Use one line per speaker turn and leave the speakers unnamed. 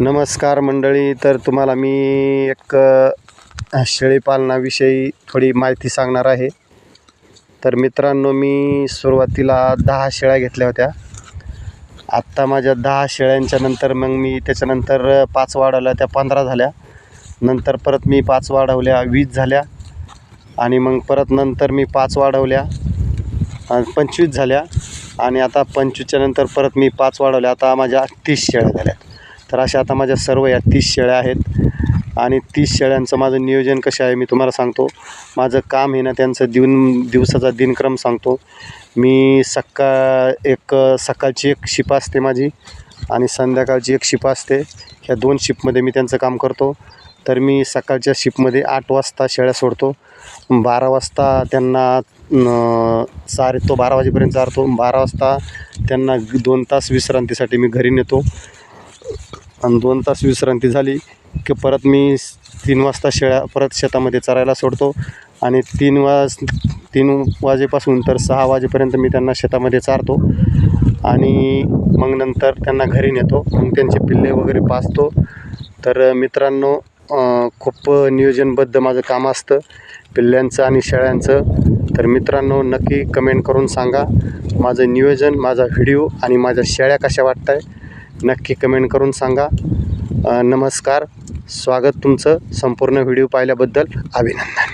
नमस्कार मंडळी तर तुम्हाला मी एक शेळीपालनाविषयी थोडी माहिती सांगणार आहे. तर मित्रांनो मी सुरुवातीला दहा शेळ्या घेतल्या होत्या. आत्ता माझ्या दहा शेळ्यांच्या नंतर मग मी त्याच्यानंतर पाच वाढवल्या त्या पंधरा झाल्या. नंतर परत मी पाच वाढवल्या वीस झाल्या. आणि मग परत नंतर मी पाच वाढवल्या पंचवीस झाल्या. आणि आता पंचवीसच्या नंतर परत मी पाच वाढवल्या. आता माझ्या तीस शेळ्या झाल्या. तर अशा आता माझ्या सर्व या तीस शेळ्या आहेत. आणि तीस शेळ्यांचं माझं नियोजन कसं आहे मी तुम्हाला सांगतो. माझं काम हे ना त्यांचं दिन दिवसाचा दिनक्रम सांगतो. मी सकाळ एक सकाळची एक शिप असते माझी आणि संध्याकाळची एक शिप असते. ह्या दोन शिपमध्ये मी त्यांचं काम करतो. तर मी सकाळच्या शिपमध्ये आठ वाजता शेळ्या सोडतो. बारा वाजता त्यांना चार चारतो बारा वाजेपर्यंत चारतो. बारा वाजता त्यांना दोन तास विश्रांतीसाठी मी घरी नेतो. आणि दोन तास विश्रांती झाली की परत मी तीन वाजता शेळ्या परत शेतामध्ये चरायला सोडतो. आणि तीन वाज तीन वाजेपासून तर सहा वाजेपर्यंत मी त्यांना शेतामध्ये चारतो. आणि मग नंतर त्यांना घरी नेतो. मग त्यांचे पिल्ले वगैरे पाचतो. तर मित्रांनो खूप नियोजनबद्ध माझं काम असतं. पिल्ल्यांचं आणि शेळ्यांचं. तर मित्रांनो नक्की कमेंट करून सांगा. माझं नियोजन माझा व्हिडिओ आणि माझ्या शेळ्या कशा वाटत आहे नक्की कमेंट करून सांगा. नमस्कार. स्वागत तुमचं संपूर्ण व्हिडिओ पाहिल्याबद्दल अभिनंदन.